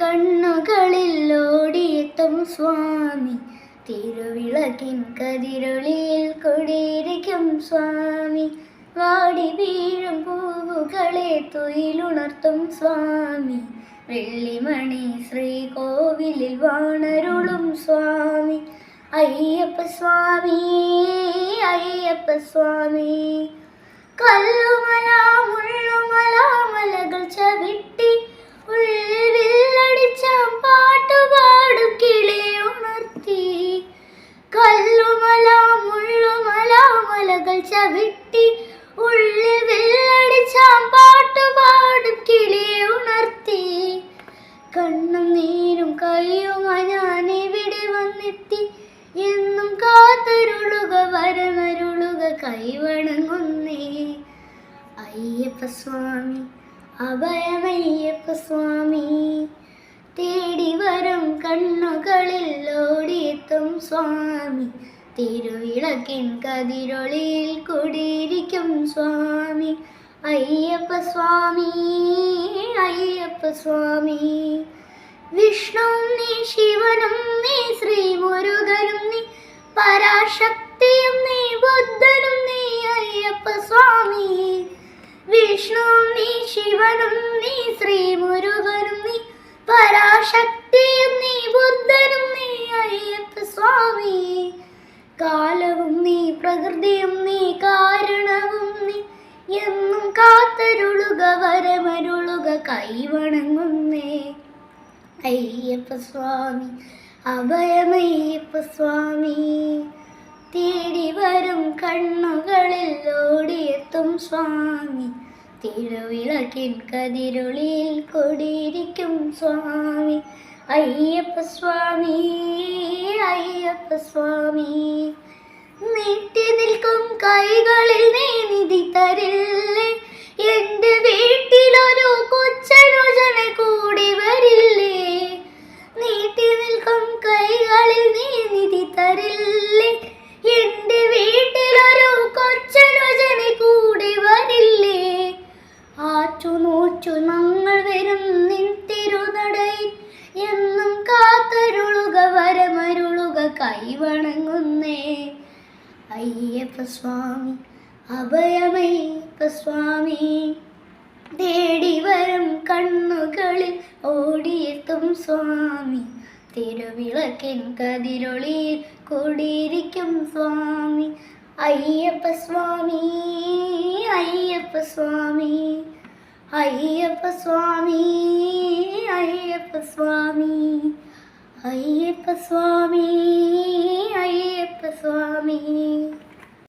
കണ്ണുകളിൽ ഓടിയെത്തും സ്വാമി. തിരുവിളക്കിൻ കതിരൊളിയിൽ കൊടിയിരിക്കും സ്വാമി. വാടി വീഴും പൂവുകളെ തൊയിലുണർത്തും സ്വാമി. വെള്ളിമണി ശ്രീകോവിലിൽ വാണരുളും സ്വാമി. അയ്യപ്പ സ്വാമി അയ്യപ്പ സ്വാമി. കല്ലുമല മുള്ളുമല മലകൾ ചവിട്ടി കണ്ണും നീരും കയ്യുമായി ഞാൻ ഇവിടെ വന്നെത്തി. എന്നും കാത്തരുളുക വരനരുളുക കൈവണങ്ങുന്നേ. അയ്യപ്പ സ്വാമി അഭയമയ്യപ്പ സ്വാമി തേടി വരും കണ്ണുകളിൽ ഓടിയെത്തും സ്വാമി. തിരുവിളക്കിൻ കതിരൊളിയിൽ കുടിയിരിക്കും സ്വാമി. അയ്യപ്പ സ്വാമി അയ്യപ്പ സ്വാമി. വിഷ്ണു നീ ശിവനും നീ ശ്രീ മുരുകനും നീ പരാശക്തിയും നീ ബുദ്ധനും നീ അയ്യപ്പ സ്വാമി. വിഷ്ണുവും നീ ശിവനും നീ ശ്രീ മുരുകനും നീ പരാശക്തിയും നീ ബുദ്ധനും നീ അയ്യപ്പ സ്വാമി. കാലവും നീ പ്രകൃതിയും നീ കാരണവും നീ എന്നും കാത്തരുളുക വരമരുളുക കൈവണങ്ങുന്നേ. അയ്യപ്പ സ്വാമി അഭയമയ്യപ്പ സ്വാമി. തേടി വരും കണ്ണുകളിൽ ഓടിയെത്തും സ്വാമി. തിരുവിളക്കിൻ കതിരുളിൽ കൊടിയിരിക്കും സ്വാമി. അയ്യപ്പ സ്വാമി അയ്യപ്പ സ്വാമി. നീട്ടി നിൽക്കും കൈകളിൽ നീ ഞങ്ങൾ വരും നിൻ തിരുനടയിൽ. എന്നും കാത്തരുളുക വരമരുളുക കൈവണങ്ങുന്നേ. അയ്യപ്പ സ്വാമി അഭയമയ്യപ്പ സ്വാമി. തേടി വരും കണ്ണുകളിൽ ഓടിയെത്തും സ്വാമി. തിരുവിളക്കിൻ കതിരൊളിയിൽ കൂടിയിരിക്കും സ്വാമി അയ്യപ്പ സ്വാമി. അയ്യപ്പ സ്വാമി അയ്യപ്പ സ്വാമി അയ്യപ്പ സ്വാമി അയ്യപ്പ സ്വാമി